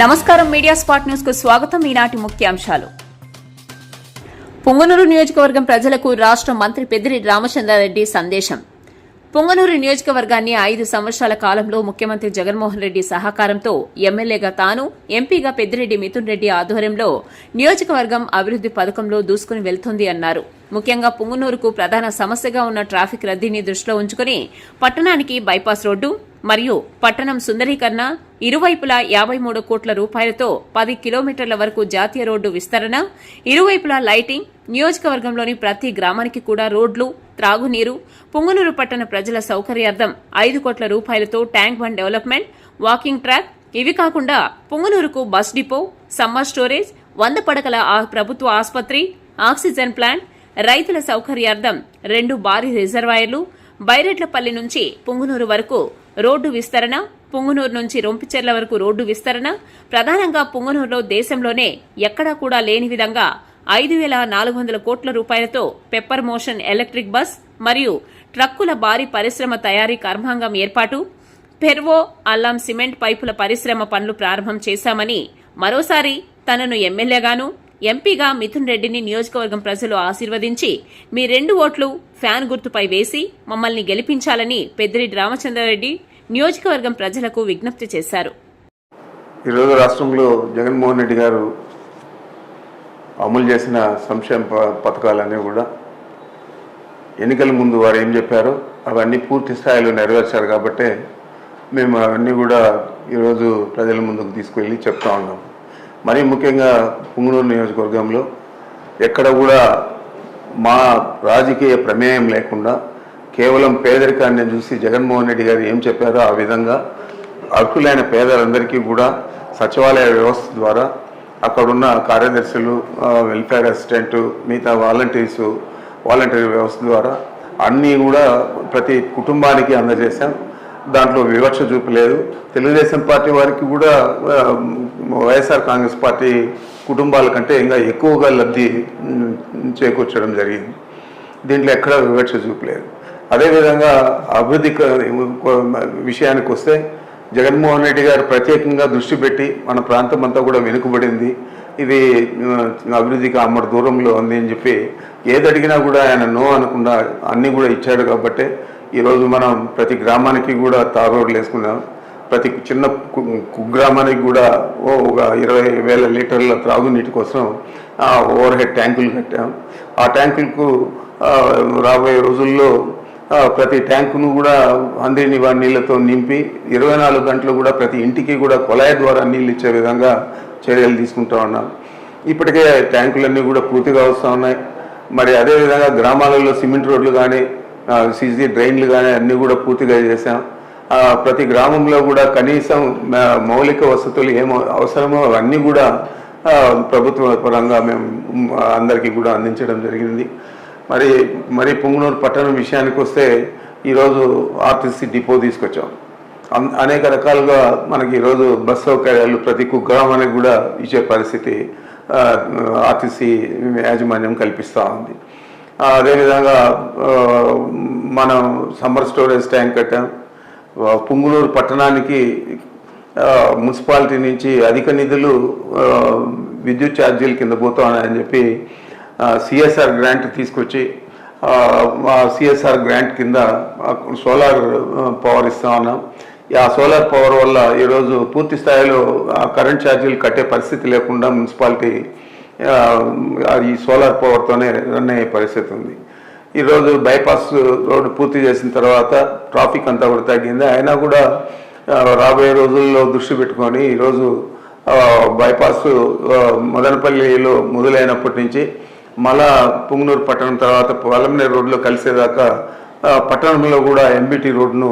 నమస్కారం media spot న్యూస్కు స్వాగతం. ఈనాటి ముఖ్యాంశాలు. పుంగనూరు నియోజకవర్గం ప్రజలకు రాష్ట్ర మంత్రి పెద్దిరి రామచంద్రారెడ్డి సందేశం. పుంగనూరు నియోజకవర్గాన్ని ఐదు సంవత్సరాల కాలంలో ముఖ్యమంత్రి జగన్మోహన్ రెడ్డి సహకారంతో ఎమ్మెల్యేగా తాను ఎంపీగా పెద్దిరెడ్డి మిథున్ రెడ్డి ఆధ్వర్యంలో నియోజకవర్గం అభివృద్ది పథకంలో దూసుకుని వెళ్తోంది అన్నారు. ముఖ్యంగా పుంగనూరుకు ప్రధాన సమస్యగా ఉన్న ట్రాఫిక్ రద్దీని దృష్టిలో ఉంచుకుని పట్టణానికి బైపాస్ రోడ్డు మరియు పట్టణం సుందరీకరణ ఇరువైపులా యాభై మూడు కోట్ల రూపాయలతో పది కిలోమీటర్ల వరకు జాతీయ రోడ్డు విస్తరణ ఇరువైపులా లైటింగ్ నియోజకవర్గంలోని ప్రతి గ్రామానికి కూడా రోడ్లు త్రాగునీరు పుంగనూరు పట్టణ ప్రజల సౌకర్యార్థం ఐదు కోట్ల రూపాయలతో tank bund development walking track ఇవి కాకుండా పుంగనూరుకు బస్ డిపో సమ్మర్ స్టోరేజ్ వంద పడకల ప్రభుత్వ ఆసుపత్రి ఆక్సిజన్ ప్లాంట్ రైతుల సౌకర్యార్థం రెండు భారీ రిజర్వాయర్లు బైరెడ్లపల్లి నుంచి పుంగునూరు వరకు రోడ్డు విస్తరణ పుంగునూరు నుంచి రొంపిచెర్ల వరకు రోడ్డు విస్తరణ ప్రధానంగా పుంగునూరులో దేశంలోనే ఎక్కడా కూడా లేని విధంగా ఐదు వేల నాలుగు వందల కోట్ల రూపాయలతో పెప్పర్ మోషన్ ఎలక్ట్రిక్ బస్ మరియు ట్రక్కుల భారీ పరిశ్రమ తయారీ కర్మాంగం ఏర్పాటు పెర్వో అల్లాం సిమెంట్ పైపుల పరిశ్రమ పనులు ప్రారంభం చేశామని మరోసారి తనను ఎమ్మెల్యేగాను ఎంపీగా మిథున్ రెడ్డిని నియోజకవర్గం ప్రజలు ఆశీర్వదించి మీ రెండు ఓట్లు ఫ్యాన్ గుర్తుపై వేసి మమ్మల్ని గెలిపించాలని పెద్దిరెడ్డి రామచంద్రారెడ్డి నియోజకవర్గం ప్రజలకు విజ్ఞప్తి చేశారు. ఈరోజు రాష్ట్రంలో జగన్మోహన్ రెడ్డి గారు అమలు చేసిన సంక్షేమ ప- పథకాలన్నీ కూడా ఎన్నికల ముందు వారు ఏం చెప్పారో అవన్నీ పూర్తి స్థాయిలో నెరవేర్చారు కాబట్టే మేము అవన్నీ కూడా ఈరోజు ప్రజల ముందుకు తీసుకువెళ్ళి చెప్తా ఉన్నాం. మరీ ముఖ్యంగా పుంగనూరు నియోజకవర్గంలో ఎక్కడ కూడా మా రాజకీయ ప్రమేయం లేకుండా కేవలం పేదరికాన్ని చూసి జగన్మోహన్ రెడ్డి గారు ఏం చెప్పారో ఆ విధంగా అర్హులైన పేదలందరికీ కూడా సచివాలయ వ్యవస్థ ద్వారా అక్కడున్న కార్యదర్శులు వెల్ఫేర్ అసిస్టెంట్ మిగతా వాలంటీర్సు వాలంటీర్ వ్యవస్థ ద్వారా అన్నీ కూడా ప్రతి కుటుంబానికి అందజేశాం. దాంట్లో వివక్ష చూపలేదు తెలుగుదేశం పార్టీ వారికి కూడా వైఎస్ఆర్ కాంగ్రెస్ పార్టీ కుటుంబాల కంటే ఇంకా ఎక్కువగా లబ్ధి చేకూర్చడం జరిగింది. దీంట్లో ఎక్కడ వివక్ష చూపలేదు అదేవిధంగా అభివృద్ధి విషయానికి వస్తే జగన్మోహన్ రెడ్డి గారు ప్రత్యేకంగా దృష్టి పెట్టి మన ప్రాంతం అంతా కూడా వెనుకబడింది. ఇది అభివృద్ధికి అమ్మడి దూరంలో ఉంది అని చెప్పి ఏది అడిగినా కూడా ఆయన నో అనకుండా అన్నీ కూడా ఇచ్చాడు కాబట్టి ఈరోజు మనం ప్రతి గ్రామానికి కూడా తార్ రోడ్లు వేసుకున్నాం ప్రతి చిన్న కుగ్రామానికి కూడా ఓ ఒక ఇరవై వేల లీటర్ల త్రాగునీటి కోసం ఓవర్ హెడ్ ట్యాంకులు కట్టాం. ఆ ట్యాంకులకు రాబోయే రోజుల్లో ప్రతి ట్యాంకును కూడా అందరిని వారి నీళ్ళతో నింపి ఇరవై నాలుగు గంటలు కూడా ప్రతి ఇంటికి కూడా కొలాయి ద్వారా నీళ్ళు ఇచ్చే విధంగా చర్యలు తీసుకుంటా ఉన్నాం. ఇప్పటికే ట్యాంకులన్నీ కూడా పూర్తిగా వస్తూ ఉన్నాయి. మరి అదేవిధంగా గ్రామాలలో సిమెంట్ రోడ్లు కానీ సీజీ డ్రైన్లు కానీ అన్నీ కూడా పూర్తిగా చేసాం ప్రతి గ్రామంలో కూడా కనీసం మౌలిక వసతులు ఏం అవసరమో అవన్నీ కూడా ప్రభుత్వ పరంగా మేము అందరికీ కూడా అందించడం జరిగింది. మరి మరి పుంగనూరు పట్టణం విషయానికి వస్తే ఈరోజు ఆర్టీసీ డిపో తీసుకొచ్చాం. అనేక రకాలుగా మనకి ఈరోజు బస్ సౌకర్యాలు ప్రతి కుగ్రామానికి కూడా ఇచ్చే పరిస్థితి ఆర్టీసీ యాజమాన్యం కల్పిస్తూ ఉంది. అదేవిధంగా మనం సమ్మర్ స్టోరేజ్ ట్యాంక్ కట్టాం. పుంగులూరు పుంగునూరు పట్టణానికి మున్సిపాలిటీ నుంచి అధిక నిధులు విద్యుత్ ఛార్జీల కింద పోతామని చెప్పి సిఎస్ఆర్ గ్రాంట్ తీసుకొచ్చి ఆ, సిఎస్ఆర్ గ్రాంట్ కింద సోలార్ పవర్ ఇస్తా ఉన్నాం. ఆ సోలార్ పవర్ వల్ల ఈరోజు పూర్తి స్థాయిలో కరెంట్ ఛార్జీలు కట్టే పరిస్థితి లేకుండా మున్సిపాలిటీ ఈ సోలార్ పవర్తోనే రన్ అయ్యే పరిస్థితి ఉంది. ఈరోజు బైపాస్ రోడ్డు పూర్తి చేసిన తర్వాత ట్రాఫిక్ అంతా కూడా తగ్గింది. అయినా కూడా రాబోయే రోజుల్లో దృష్టి పెట్టుకొని ఈరోజు బైపాస్ మదనపల్లిలో మొదలైనప్పటి నుంచి మళ్ళా పుంగనూరు పట్టణం తర్వాత పొలంనేరు రోడ్లో కలిసేదాకా పట్టణంలో కూడా ఎంబీటీ రోడ్ను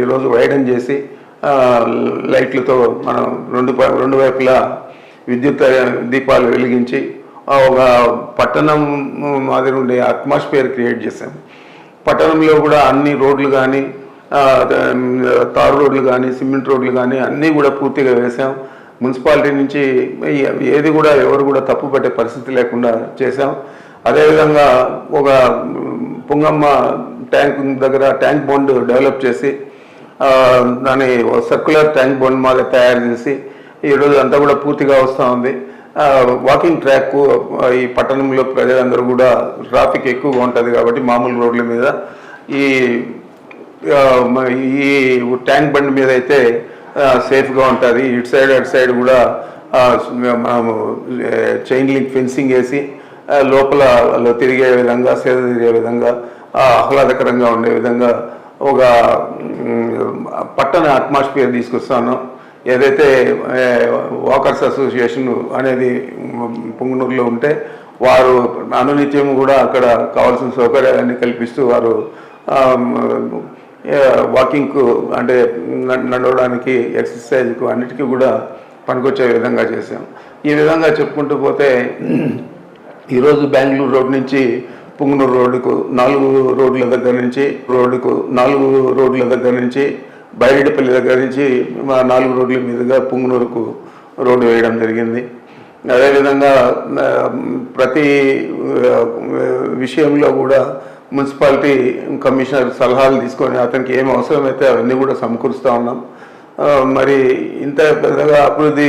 ఈరోజు వైడన్ చేసి లైట్లతో మనం రెండు రెండు వైపులా విద్యుత్ దీపాలు వెలిగించి ఒక పట్టణం మాదిరి ఉండే అట్మాస్ఫియర్ క్రియేట్ చేశాం పట్టణంలో కూడా అన్ని రోడ్లు కానీ తారు రోడ్లు కానీ సిమెంట్ రోడ్లు కానీ అన్నీ కూడా పూర్తిగా వేసాం మున్సిపాలిటీ నుంచి ఏది కూడా ఎవరు కూడా తప్పు పట్టే పరిస్థితి లేకుండా చేశాం. అదేవిధంగా ఒక పొంగమ్మ ట్యాంక్ దగ్గర ట్యాంక్ బాండ్ డెవలప్ చేసి దాని సర్క్యులర్ ట్యాంక్ బాండ్ మాదిరి తయారు చేసి ఈరోజు అంతా కూడా పూర్తిగా వస్తూ ఉంది. వాకింగ్ ట్రాక్ ఈ పట్టణంలో ప్రజలందరూ కూడా ట్రాఫిక్ ఎక్కువగా ఉంటుంది కాబట్టి మామూలు రోడ్ల మీద. ఈ ఈ ట్యాంక్ బండ్ మీద అయితే సేఫ్గా ఉంటుంది. ఇటు సైడ్ అటు సైడ్ కూడా మనము చైన్ లింక్ ఫెన్సింగ్ వేసి లోపల వాళ్ళు తిరిగే విధంగా సేద తిరిగే విధంగా ఆహ్లాదకరంగా ఉండే విధంగా ఒక పట్టణ అట్మాస్ఫియర్ తీసుకొస్తాను. ఏదైతే వాకర్స్ అసోసియేషన్ అనేది పొంగునూరులో పుంగనూరులో ఉంటే వారు అనునిత్యం కూడా అక్కడ కావాల్సిన సౌకర్యాలన్నీ కల్పిస్తూ వారు వాకింగ్కు అంటే నడవడానికి ఎక్సర్సైజ్కు అన్నిటికీ కూడా పనికొచ్చే విధంగా చేశాం. ఈ విధంగా చెప్పుకుంటూ పోతే ఈరోజు బెంగళూరు రోడ్ నుంచి పుంగనూరు రోడ్డుకు నాలుగు రోడ్ల దగ్గర నుంచి రోడ్డుకు నాలుగు రోడ్ల దగ్గర నుంచి బైరెడ్డిపల్లి దగ్గర నుంచి మా నాలుగు రోడ్ల మీదుగా పుంగునూరుకు రోడ్డు వేయడం జరిగింది. అదేవిధంగా ప్రతి విషయంలో కూడా మున్సిపాలిటీ కమిషనర్ సలహాలు తీసుకొని అతనికి ఏం అవసరమైతే అవన్నీ కూడా సమకూరుస్తూ ఉన్నాం. మరి ఇంత పెద్దగా అభివృద్ధి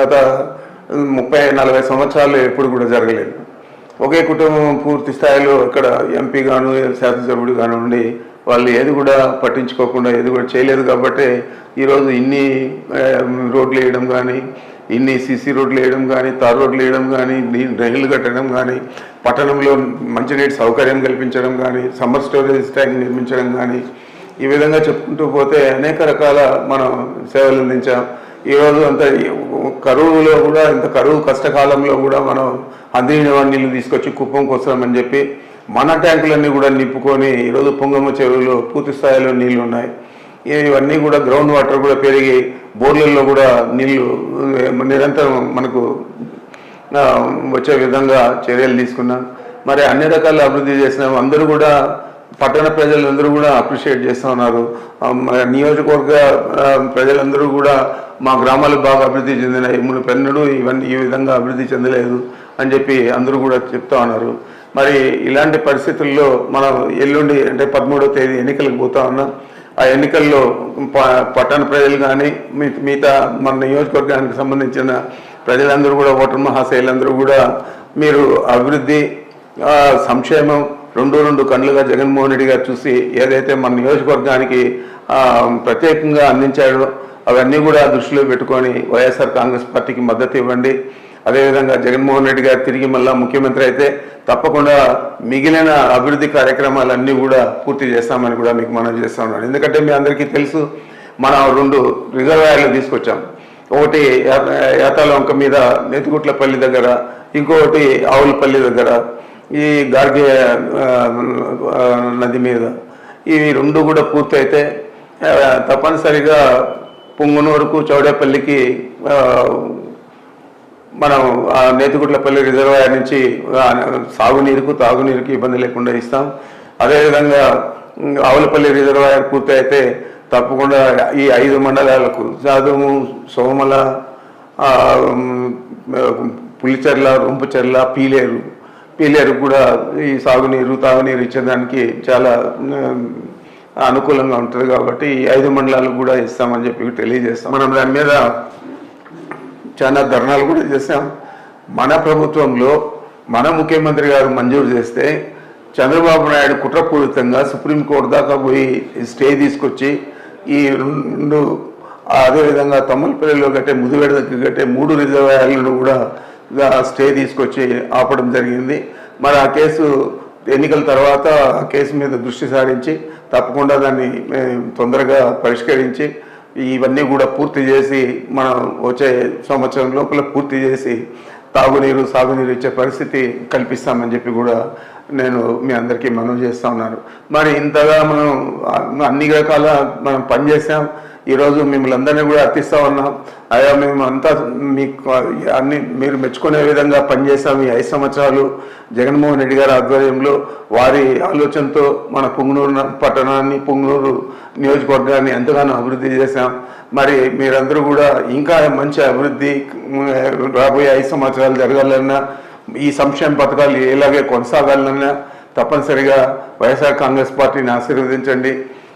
గత ముప్పై నలభై సంవత్సరాలు ఎప్పుడు కూడా జరగలేదు. ఒకే కుటుంబం పూర్తి స్థాయిలో ఇక్కడ ఎంపీ గాను శాసనసభ్యుడు గాను ఉండి వాళ్ళు ఏది కూడా పట్టించుకోకుండా ఏది కూడా చేయలేదు కాబట్టి ఈరోజు ఇన్ని రోడ్లు వేయడం కానీ ఇన్ని సీసీ రోడ్లు వేయడం కానీ తార్ రోడ్లు వేయడం కానీ నీ- డ్రైన్లు కట్టడం కానీ పట్టణంలో మంచినీటి సౌకర్యం కల్పించడం కానీ సమ్మర్ స్టోరేజ్ ట్యాంక్ నిర్మించడం కానీ ఈ విధంగా చెప్పుకుంటూ పోతే అనేక రకాల మనం సేవలు అందించాం. ఈరోజు అంతా కరువులో కూడా ఇంత కరువు కష్టకాలంలో కూడా మనం అందిన నీళ్ళు తీసుకొచ్చి కుప్పం కోసమని చెప్పి మన ట్యాంకులన్నీ కూడా నింపుకొని ఈరోజు పొంగమ్మ చెరువులో పూర్తి స్థాయిలో నీళ్ళు ఉన్నాయి. ఇవన్నీ కూడా గ్రౌండ్ వాటర్ కూడా పెరిగి బోర్లలో కూడా నీళ్ళు నిరంతరం మనకు వచ్చే విధంగా చర్యలు తీసుకున్నాం. మరి అన్ని రకాల అభివృద్ధి చేసినాం. అందరూ కూడా పట్టణ ప్రజలందరూ కూడా అప్రిషియేట్ చేస్తూ ఉన్నారు. నియోజకవర్గ ప్రజలందరూ కూడా మా గ్రామాలు బాగా అభివృద్ధి చెందినాయి మును పెన్నడు ఇవన్నీ ఈ విధంగా అభివృద్ధి చెందలేదు అని చెప్పి అందరూ కూడా చెప్తా ఉన్నారు. మరి ఇలాంటి పరిస్థితుల్లో మనం ఎల్లుండి అంటే పదమూడవ తేదీ ఎన్నికలకు పోతా ఉన్నాం. ఆ ఎన్నికల్లో ప- పట్టణ ప్రజలు కానీ మీ- మిగతా మన నియోజకవర్గానికి సంబంధించిన ప్రజలందరూ కూడా ఓటర్ మహాశైలందరూ కూడా మీరు అభివృద్ధి సంక్షేమం రెండు రెండు కళ్ళుగా జగన్మోహన్ రెడ్డి గారు చూసి ఏదైతే మన నియోజకవర్గానికి ప్రత్యేకంగా అందించాడో అవన్నీ కూడా దృష్టిలో పెట్టుకొని వైఎస్ఆర్ కాంగ్రెస్ పార్టీకి మద్దతు ఇవ్వండి. అదేవిధంగా జగన్మోహన్ రెడ్డి గారు తిరిగి మళ్ళా ముఖ్యమంత్రి అయితే తప్పకుండా మిగిలిన అభివృద్ధి కార్యక్రమాలన్నీ కూడా పూర్తి చేస్తామని కూడా మీకు మనం చేస్తా ఉన్నాను ఎందుకంటే మీ అందరికీ తెలుసు మనం రెండు రిజర్వాయర్లు తీసుకొచ్చాం. ఒకటి యాతాలంక మీద నెతిగుట్లపల్లి దగ్గర ఇంకొకటి ఆవులపల్లి దగ్గర ఈ గార్గే నది మీద. ఇవి రెండు కూడా పూర్తయితే తప్పనిసరిగా పుంగునూరుకు చౌడేపల్లికి మనం ఆ నేతిగుట్లపల్లి రిజర్వాయర్ నుంచి సాగునీరుకు తాగునీరుకి ఇబ్బంది లేకుండా ఇస్తాం. అదేవిధంగా ఆవులపల్లి రిజర్వాయర్ పూర్తయితే తప్పకుండా ఈ ఐదు మండలాలకు జాదుము సోమల పులిచెర్ల రొంపుచెర్ల పీలేరు పీలేరు కూడా ఈ సాగునీరు తాగునీరు ఇచ్చేదానికి చాలా అనుకూలంగా ఉంటుంది కాబట్టి ఈ ఐదు మండలాలకు కూడా ఇస్తామని చెప్పి తెలియజేస్తాం. మనం దాని మీద చాలా ధర్నాలు కూడా చేస్తాం మన ప్రభుత్వంలో మన ముఖ్యమంత్రి గారు మంజూరు చేస్తే చంద్రబాబు నాయుడు కుట్రపూరితంగా సుప్రీంకోర్టు దాకా పోయి స్టే తీసుకొచ్చి ఈ రెండు అదేవిధంగా తమ్మలపల్లిలో కట్టే ముదివేడ దగ్గర కట్టే మూడు రిజర్వాయర్లను కూడా స్టే తీసుకొచ్చి ఆపడం జరిగింది. మరి ఆ కేసు ఎన్నికల తర్వాత కేసు మీద దృష్టి సారించి తప్పకుండా దాన్ని తొందరగా పరిష్కరించి ఇవన్నీ కూడా పూర్తి చేసి మనం వచ్చే సంవత్సరం లోపల పూర్తి చేసి తాగునీరు సాగునీరు ఇచ్చే పరిస్థితి కల్పిస్తామని చెప్పి కూడా నేను మీ అందరికీ మనవి చేస్తా ఉన్నాను. మరి ఇంతగా మనం అన్ని రకాల మనం పనిచేసాం ఈరోజు మిమ్మల్ని అందరినీ కూడా అర్థిస్తా ఉన్నాం. అయ్యా మేము అంతా మీకు అన్ని మీరు మెచ్చుకునే విధంగా పనిచేసాం ఈ ఐదు సంవత్సరాలు జగన్మోహన్ రెడ్డి గారి ఆధ్వర్యంలో. వారి ఆలోచనతో మన పుంగనూరు పట్టణాన్ని పుంగనూరు నియోజకవర్గాన్ని ఎంతగానో అభివృద్ధి చేశాం. మరి మీరందరూ కూడా ఇంకా మంచి అభివృద్ధి రాబోయే ఐదు సంవత్సరాలు జరగాలన్నా ఈ సంక్షేమ పథకాలు ఎలాగే కొనసాగాలన్నా తప్పనిసరిగా వైఎస్ఆర్ కాంగ్రెస్ పార్టీని ఆశీర్వదించండి.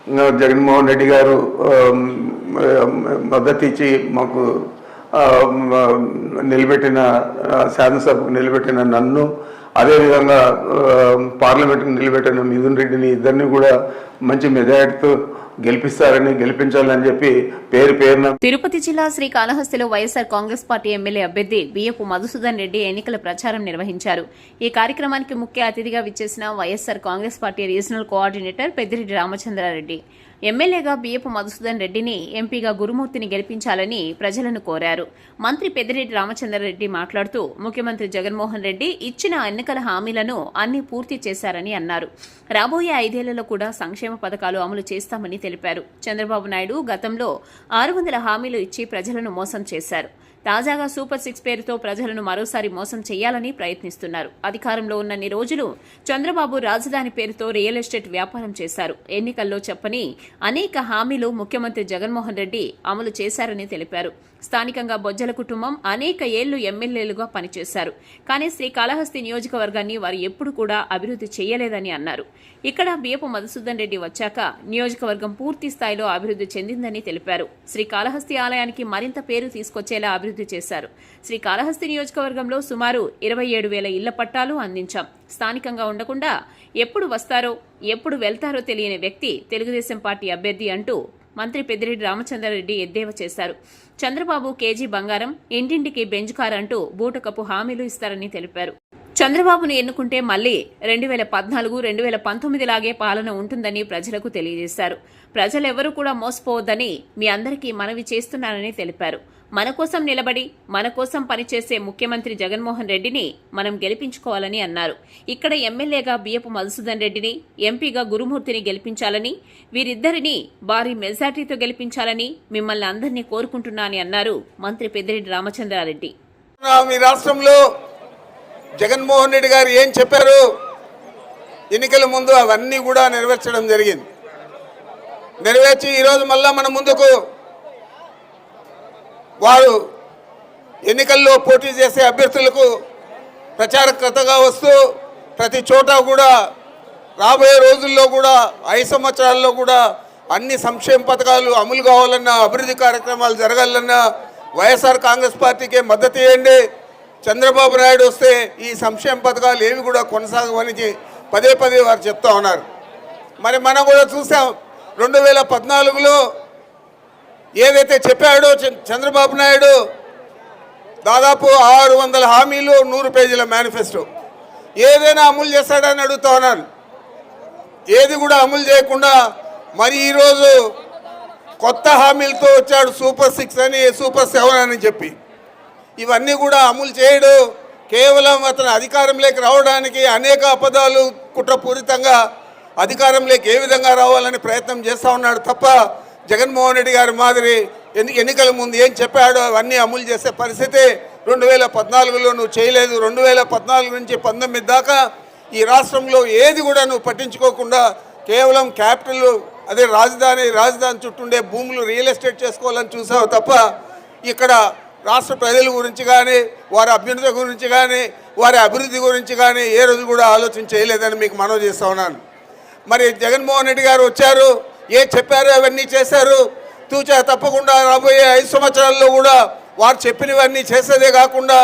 జగన్మోహన్ రెడ్డి గారు మద్దతు ఇచ్చి మాకు నిలబెట్టిన శాసనసభకు నిలబెట్టిన నన్ను అదేవిధంగా పార్లమెంట్కి నిలబెట్టిన మిథున్ రెడ్డిని ఇద్దరిని కూడా మంచి మెజార్టీతో గెలిపిస్తారని గెలిపించాలని చెప్పి పేరు పేరున తిరుపతి జిల్లా శ్రీకాళహస్తిలో వైఎస్సార్ కాంగ్రెస్ పార్టీ ఎమ్మెల్యే అభ్యర్థి బిఎఫ్ మధుసూదన్ రెడ్డి ఎన్నికల ప్రచారం నిర్వహించారు. ఈ కార్యక్రమానికి ముఖ్య అతిథిగా విచ్చేసిన YSR Congress party regional coordinator Peddireddy Ramachandrareddy. ఎమ్మెల్యేగా బియ్యపు మధుసూదన్ రెడ్డిని ఎంపీగా గురుమూర్తిని గెలిపించాలని ప్రజలను కోరారు. మంత్రి పెద్దిరెడ్డి రామచంద్రారెడ్డి మాట్లాడుతూ ముఖ్యమంత్రి జగన్మోహన్ రెడ్డి ఇచ్చిన ఎన్నికల హామీలను అన్ని పూర్తి చేశారని అన్నారు. రాబోయే ఐదేళ్ళలో కూడా సంక్షేమ పథకాలు అమలు చేస్తామని తెలిపారు. చంద్రబాబు నాయుడు గతంలో ఆరు వందల హామీలు ఇచ్చి ప్రజలను మోసం చేశారు. తాజాగా సూపర్ సిక్స్ పేరుతో ప్రజలను మరోసారి మోసం చేయాలని ప్రయత్నిస్తున్నారు. అధికారంలో ఉన్నన్ని రోజులు చంద్రబాబు రాజధాని పేరుతో రియల్ ఎస్టేట్ వ్యాపారం చేశారు. ఎన్నికల్లో చెప్పని అనేక హామీలు ముఖ్యమంత్రి జగన్మోహన్ రెడ్డి అమలు చేశారని తెలిపారు. స్థానికంగా బొజ్జల కుటుంబం అనేక ఏళ్ళు ఎమ్మెల్యేలుగా పనిచేశారు. కానీ శ్రీకాళహస్తి నియోజకవర్గాన్ని వారు ఎప్పుడు కూడా అభివృద్ధి చేయలేదని అన్నారు. ఇక్కడ బియ్యపు మధుసూదన్ రెడ్డి వచ్చాక నియోజకవర్గం పూర్తి స్థాయిలో అభివృద్ధి చెందిందని తెలిపారు. శ్రీకాళహస్తి ఆలయానికి మరింత పేరు తీసుకొచ్చేలా అభివృద్ధి చేశారు. శ్రీకాళహస్తి నియోజకవర్గంలో సుమారు ఇరవై ఏడు వేల ఇళ్ళ పట్టాలు అందించాం. స్థానికంగా ఉండకుండా ఎప్పుడు వస్తారో ఎప్పుడు వెళ్తారో తెలియని వ్యక్తి తెలుగుదేశం పార్టీ అభ్యర్థి అంటూ మంత్రి పెద్దిరెడ్డి రామచంద్రారెడ్డి ఎద్దేవా చేశారు. చంద్రబాబు కేజీ బంగారం ఇంటింటికి బెంజ్ కార్ అంటూ బూటకపు హామీలు ఇస్తారని తెలిపారు. చంద్రబాబును ఎన్నుకుంటే మళ్ళీ రెండు వేల పద్నాలుగు రెండు వేల పంతొమ్మిది లాగే పాలన ఉంటుందని ప్రజలకు తెలియజేశారు. ప్రజలెవరూ కూడా మోసపోవద్దని మీ అందరికీ మనవి చేస్తున్నానని తెలిపారు. మన కోసం నిలబడి మన కోసం పనిచేసే ముఖ్యమంత్రి జగన్మోహన్ రెడ్డిని మనం గెలిపించుకోవాలని అన్నారు. ఇక్కడ ఎమ్మెల్యేగా బియ్యపు మధుసూదన్ రెడ్డిని ఎంపీగా గురుమూర్తిని గెలిపించాలని వీరిద్దరిని భారీ మెజార్టీతో గెలిపించాలని మిమ్మల్ని అందరినీ కోరుకుంటున్నానని అన్నారు మంత్రి పెద్దిరెడ్డి రామచంద్రారెడ్డి. మీ రాష్ట్రంలో జగన్మోహన్ రెడ్డి గారు ఏం చెప్పారు? ఎన్నికల ముందు అవన్నీ కూడా నెరవేర్చడం జరిగింది. నెరవేర్చి ఈరోజు మళ్ళా మన ముందుకు వారు ఎన్నికల్లో పోటీ చేసే అభ్యర్థులకు ప్రచారకర్తగా వస్తూ ప్రతి చోట కూడా రాబోయే రోజుల్లో కూడా ఐదు సంవత్సరాల్లో కూడా అన్ని సంక్షేమ పథకాలు అమలు కావాలన్నా అభివృద్ధి కార్యక్రమాలు జరగాలన్నా వైఎస్ఆర్ కాంగ్రెస్ పార్టీకే మద్దతు ఇవ్వండి. చంద్రబాబు నాయుడు వస్తే ఈ సంక్షేమ పథకాలు ఏవి కూడా కొనసాగమని పదే పదే వారు చెప్తా ఉన్నారు. మరి మనం కూడా చూసాం రెండు వేల పద్నాలుగులో ఏదైతే చెప్పాడో చ- చంద్రబాబు నాయుడు దాదాపు ఆరు వందల హామీలు నూరు పేజీల మేనిఫెస్టో. ఏదైనా అమలు చేస్తాడని అడుగుతా ఉన్నాను. ఏది కూడా అమలు చేయకుండా మరి ఈరోజు కొత్త హామీలతో వచ్చాడు సూపర్ సిక్స్ అని సూపర్ సెవెన్ అని చెప్పి. ఇవన్నీ కూడా అమలు చేయడు. కేవలం అతను అధికారంలోకి రావడానికి అనేక అపదాలు కుట్రపూరితంగా అధికారంలోకి ఏ విధంగా రావాలని ప్రయత్నం చేస్తూ ఉన్నాడు తప్ప జగన్మోహన్ రెడ్డి గారి మాదిరి ఎన్ని ఎన్నికల ముందు ఏం చెప్పాడో అవన్నీ అమలు చేసే పరిస్థితి రెండు వేల పద్నాలుగులో నువ్వు చేయలేదు. రెండు వేల పద్నాలుగు నుంచి పంతొమ్మిది దాకా ఈ రాష్ట్రంలో ఏది కూడా నువ్వు పట్టించుకోకుండా కేవలం క్యాపిటల్ అదే రాజధాని రాజధాని చుట్టుండే భూములు రియల్ ఎస్టేట్ చేసుకోవాలని చూసావు తప్ప ఇక్కడ రాష్ట్ర ప్రజల గురించి కానీ వారి అభ్యున్నత గురించి కానీ వారి అభివృద్ధి గురించి కానీ ఏ రోజు కూడా ఆలోచన చేయలేదని మీకు మనవి చేస్తా ఉన్నాను. మరి జగన్మోహన్ రెడ్డి గారు వచ్చారు. ఏ చెప్పారు అవన్నీ చేశారు? తూచా తప్పకుండా రాబోయే ఐదు సంవత్సరాల్లో కూడా వారు చెప్పినవన్నీ చేసేదే కాకుండా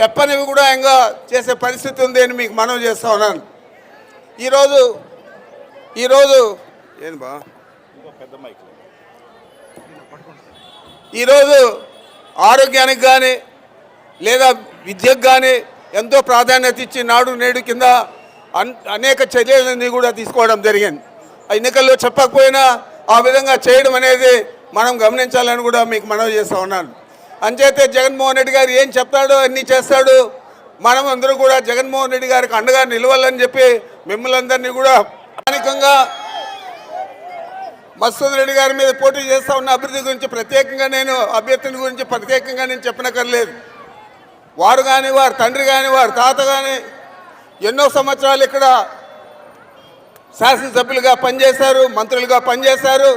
చెప్పనివి కూడా ఇంకా చేసే పరిస్థితి ఉంది అని మీకు మనవి చేస్తా ఉన్నాను. ఈరోజు ఈరోజు ఏంది బా? ఈరోజు ఆరోగ్యానికి కానీ లేదా విద్యకు కానీ ఎంతో ప్రాధాన్యత ఇచ్చి నాడు నేడు కింద అన్- అనేక చర్యలన్నీ కూడా తీసుకోవడం జరిగింది. ఎన్నికల్లో చెప్పకపోయినా ఆ విధంగా చేయడం అనేది మనం గమనించాలని కూడా మీకు మనవి చేస్తూ ఉన్నాను. అంచేతే జగన్మోహన్ రెడ్డి గారు ఏం చెప్తాడో అన్ని చేస్తాడు మనం అందరూ కూడా జగన్మోహన్ రెడ్డి గారికి అండగా నిలవాలని చెప్పి మిమ్మల్ని అందరినీ కూడా స్థానికంగా మసూద్ రెడ్డి గారి మీద పోటీ చేస్తా ఉన్న అభివృద్ధి గురించి ప్రత్యేకంగా నేను అభ్యర్థిని గురించి ప్రత్యేకంగా నేను చెప్పనక్కర్లేదు. వారు కానీ వారి తండ్రి కానీ వారి తాత కానీ ఎన్నో సంవత్సరాలు ఇక్కడ శాసనసభ్యులుగా పనిచేశారు మంత్రులుగా పనిచేశారు.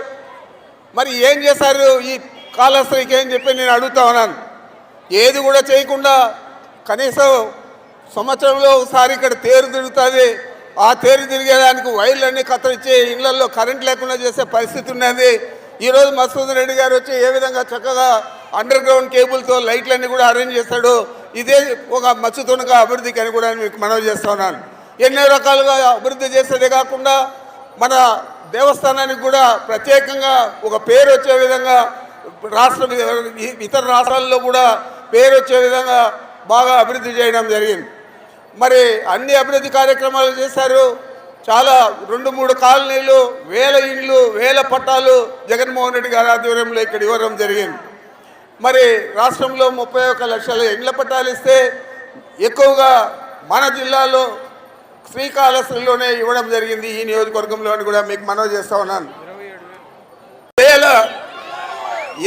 మరి ఏం చేశారు? ఈ కాలశ్రీకి ఏం చెప్పి నేను అడుగుతా ఉన్నాను. ఏది కూడా చేయకుండా కనీసం సంవత్సరంలో ఒకసారి ఇక్కడ తేరు తిరుగుతుంది. ఆ తేరు తిరిగేదానికి వైర్లన్నీ కత్తిరించి ఇళ్ళలో కరెంట్ లేకుండా చేసే పరిస్థితి ఉన్నది. ఈరోజు మసూద్ రెడ్డి గారు వచ్చి ఏ విధంగా చక్కగా అండర్ గ్రౌండ్ కేబుల్తో లైట్లన్నీ కూడా అరేంజ్ చేస్తాడు ఇదే ఒక మచ్చుతునక అభివృద్ధికి అని కూడా మీకు మనవి చేస్తా ఉన్నాను. ఎన్నో రకాలుగా అభివృద్ధి చేసేదే కాకుండా మన దేవస్థానానికి కూడా ప్రత్యేకంగా ఒక పేరు వచ్చే విధంగా రాష్ట్ర ఇతర రాష్ట్రాల్లో కూడా పేరు వచ్చే విధంగా బాగా అభివృద్ధి చేయడం జరిగింది. మరి అన్ని అభివృద్ధి కార్యక్రమాలు చేశారు. చాలా రెండు మూడు కాలనీలు వేల ఇండ్లు వేల పట్టాలు జగన్మోహన్ రెడ్డి గారి ఆధ్వర్యంలో ఇక్కడ ఇవ్వడం జరిగింది. మరి రాష్ట్రంలో ముప్పై లక్షల ఇండ్ల పట్టాలు ఇస్తే ఎక్కువగా మన జిల్లాలో శ్రీకాళహస్తిలోనే ఇవ్వడం జరిగింది ఈ నియోజకవర్గంలో అని కూడా మీకు మనవి చేస్తా ఉన్నాను. వేల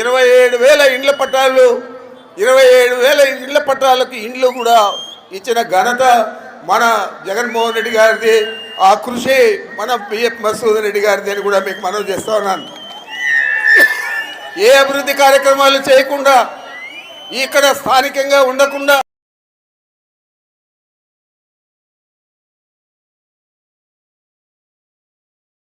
ఇరవై ఏడు వేల ఇండ్ల పట్టాలు ఇరవై ఏడు వేల ఇండ్ల పట్టాలకు ఇండ్లు కూడా ఇచ్చిన ఘనత మన జగన్మోహన్ రెడ్డి గారిది ఆ కృషి మన పిఎఫ్ మసూద్ రెడ్డి గారిది అని కూడా మీకు మనవి చేస్తా ఉన్నాను. ఏ అభివృద్ధి కార్యక్రమాలు చేయకుండా ఇక్కడ స్థానికంగా ఉండకుండా